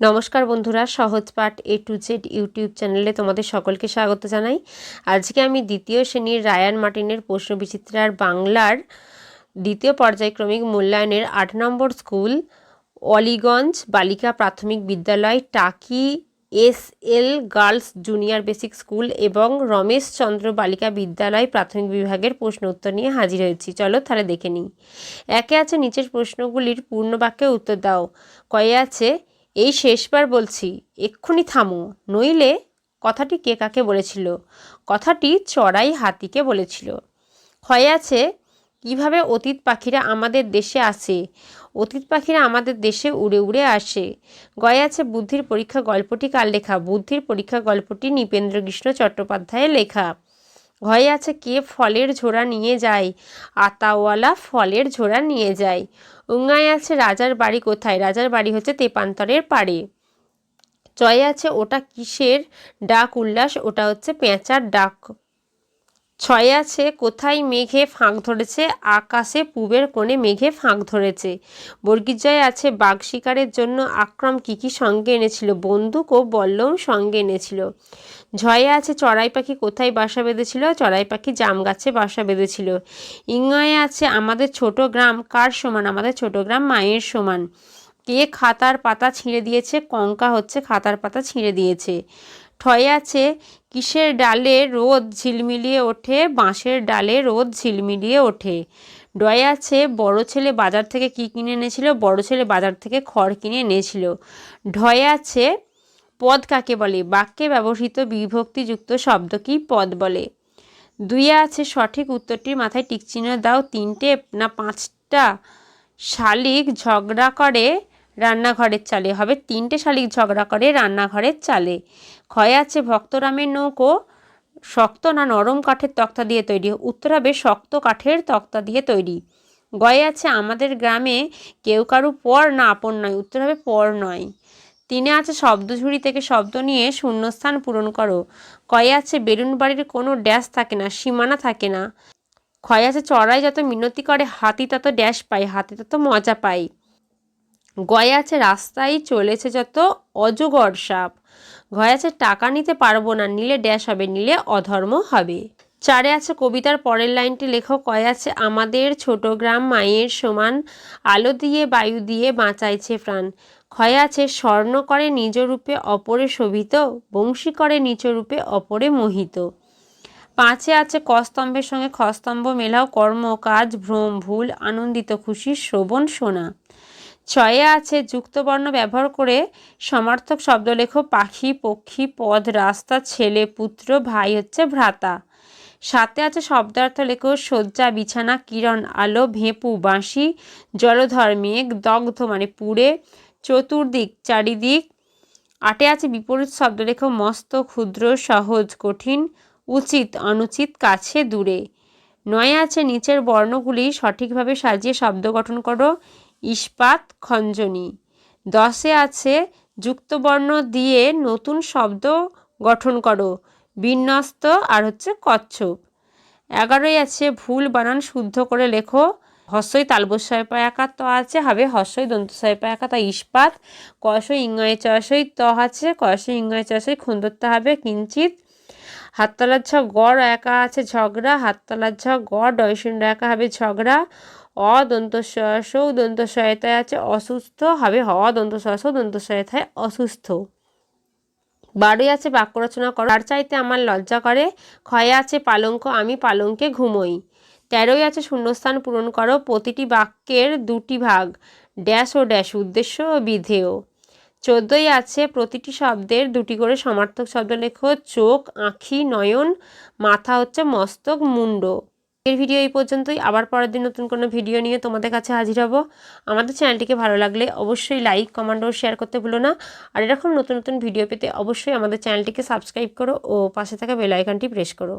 নমস্কার বন্ধুরা, সহজ পাঠ এ টু জেড ইউটিউব চ্যানেলে তোমাদের সকলকে স্বাগত জানাই। আজকে আমি দ্বিতীয় শ্রেণির রায়ান মার্টিনের প্রশ্ন বিচিত্রার বাংলার দ্বিতীয় পর্যায়ক্রমিক মূল্যায়নের আট নম্বর স্কুল, অলিগঞ্জ বালিকা প্রাথমিক বিদ্যালয়, Taki S L girls junior basic school এবং রমেশ চন্দ্র বালিকা বিদ্যালয় প্রাথমিক বিভাগের প্রশ্ন উত্তর নিয়ে হাজির হয়েছি। চলো তাহলে দেখে নিই। একে আছে নিচের প্রশ্নগুলির পূর্ণ বাক্যে উত্তর দাও। কয়ে আছে এই শেষবার বলছি, এক্ষুনি থামো। নইলে কথাটি কে কাকে বলেছিল? কথাটি চড়াই হাতিকে বলেছিল। ক্ষয়ে আছে কীভাবে অতীত পাখিরা আমাদের দেশে আসে? অতীত পাখিরা আমাদের দেশে উড়ে উড়ে আসে। গয়ে আছে বুদ্ধির পরীক্ষা গল্পটি কার লেখা? বুদ্ধির পরীক্ষা গল্পটি নৃপেন্দ্র কৃষ্ণ চট্টোপাধ্যায়ের লেখা। ঘয়ে আছে কে ফলের ঝোড়া নিয়ে যায়? আতাওয়ালা ফলের ঝোড়া নিয়ে যায়। উঙ্গায় আছে রাজার বাড়ি কোথায়? রাজার বাড়ি হচ্ছে তেপান্তরের পাড়ে। চয়ে আছে ওটা কিসের? ডাক উল্লাস, ওটা হচ্ছে পেঁচার ডাক। ছয়ে আছে, কোথায় মেঘে ফাঁক ধরেছে? আকাশে পূবের কোণে মেঘে ফাঁক ধরেছে। বর্গিজয় আছে, বাঘ শিকারের জন্য আক্রম কী কী সঙ্গে এনেছিল? বন্দুক ও বল্লম সঙ্গে এনেছিল। ঝয়ে আছে, চড়াই পাখি কোথায় বাসা বেঁধেছিল? চড়াই পাখি জাম গাছে বাসা বেঁধেছিল। ইংয়ে আছে, আমাদের ছোট গ্রাম কার সমান? আমাদের ছোট গ্রাম মায়ের সমান। কে খাতার পাতা ছিঁড়ে দিয়েছে? কঙ্কা হচ্ছে খাতার পাতা ছিঁড়ে দিয়েছে। ঠয়ে আছে। কিসের ডালে রোদ ঝিলমিলিয়ে ওঠে? বাঁশের ডালে রোদ ঝিলমিলিয়ে ওঠে। ডয়ে আছে, বড় ছেলে বাজার থেকে কি কিনে এনেছিল? বড় ছেলে বাজার থেকে খড় কিনে এনেছিল। ঢয়ে আছে, পদ কাকে বলে? বাক্যে ব্যবহৃত বিভক্তিযুক্ত শব্দ কি পদ বলে? দুইয়ে আছে, সঠিক উত্তরটির মাথায় টিকচিহ্ন দাও। তিনটে না পাঁচটা? শালিক ঝগড়া করে, রান্নাঘরের চালে। হবে তিনটে শালিক ঝগড়া করে, রান্নাঘরের চালে। ক্ষয় আছে ভক্তরামের নৌকো, শক্ত না নরম কাঠের তক্তা দিয়ে তৈরি। উত্তর হবে শক্ত কাঠের তক্তা দিয়ে তৈরি। গয়ে আছে আমাদের গ্রামে কেউ কারু পর না আপন নয়, উত্তর হবে পর নয়। তিনে আছে শব্দঝুড়ি থেকে শব্দ নিয়ে শূন্যস্থান পূরণ করো। কয়ে আছে বেলুন বাড়ির কোনো ড্যাশ থাকে না, সীমানা থাকে না। ক্ষয় আছে চড়াই যত মিনতি করে, হাতি তত ড্যাশ পায়, হাতি তত মজা পায়। গয়ে আছে রাস্তায় চলেছে যত অজগর সাপ। ঘয়ে আছে টাকা নিতে পারব না, নিলে ড্যাশ হবে, নিলে অধর্ম হবে। চারে আছে কবিতার পরের লাইনটি লেখো কয়ে আছে, আমাদের ছোট গ্রাম মায়ের সমান আলো দিয়ে, বায়ু দিয়ে বাঁচাইছে প্রাণ। ক্ষয় আছে স্বর্ণ করে নিজ রূপে, অপরে শোভিত, বংশী করে নিচ রূপে, অপরে মোহিত। পাঁচে আছে কস্তম্ভের সঙ্গে খস্তম্ভ মেলাও, কর্ম, কাজ, ভ্রম, ভুল, আনন্দিত খুশি, শ্রবণ, শোনা। ছয়ে আছে যুক্তবর্ণ ব্যবহার করে সমার্থক শব্দ লেখো পাখি, পক্ষী, পদ, রাস্তা, ছেলে, পুত্র, ভাই হচ্ছে ভ্রাতা। সাথে আছে শব্দার্থ লেখো শয্যা, বিছানা, কিরণ, আলো, ভেঁপু, বাঁশি, জলধর, মেঘ, দগ্ধ মানে পুড়ে, চতুর্দিক, চারিদিক। আটে আছে বিপরীত শব্দ লেখো মস্ত ক্ষুদ্র, সহজ, কঠিন, উচিত, অনুচিত, কাছে, দূরে। নয় আছে নিচের বর্ণগুলি সঠিকভাবে সাজিয়ে শব্দ গঠন করো ইস্পাত খঞ্জনি। দশে আছে যুক্তবর্ণ দিয়ে নতুন শব্দ গঠন করো। বিন্যস্ত আর হচ্ছে কচ্ছপ। এগারোই আছে ভুল বানান শুদ্ধ করে লেখো। হস্যই তালবস্যয় পায়াকা ত আছে, হবে হস্যই দন্তস্বয় পায়াকা তা ইস্পাত, কষই ইংয় চষই ত আছে, কষই ইংয় চষই খুন্দরতে হবে, কিঞ্চিত হাততলার ছ গড় একা আছে ঝগড়া, হাততলার ঝ গড় ডয়শূন্য একা হবে ঝগড়া অদন্ত সৌ দন্ত সহায়তায় আছে অসুস্থ হবে হ দন্ত সৌ দন্ত সহায়তায় অসুস্থ। বারোই আছে বাক্য রচনা করো। তার চাইতে আমার লজ্জা করে, ক্ষয়ে আছে পালঙ্ক, আমি পালঙ্কে ঘুমোই। তেরোই আছে শূন্যস্থান পূরণ করো, প্রতিটি বাক্যের দুটি ভাগ, ড্যাশ ও ড্যাশ, উদ্দেশ্য ও বিধেয়। চোদ্দই আছে প্রতিটি শব্দের দুটি করে সমার্থক শব্দ লেখো। চোখ, আঁখি, নয়ন, মাথা হচ্ছে মস্তক, মুন্ড। এর ভিডিও এই পর্যন্তই। আবার পরের দিন নতুন কোনো ভিডিও নিয়ে তোমাদের কাছে হাজির হব। আমাদের চ্যানেলটিকে ভালো লাগলে অবশ্যই লাইক, কমেন্ট ও শেয়ার করতে ভুলো না। আর এরকম নতুন নতুন ভিডিও পেতে অবশ্যই আমাদের চ্যানেলটিকে সাবস্ক্রাইব করো ও পাশে থাকা বেল আইকনটি প্রেস করো।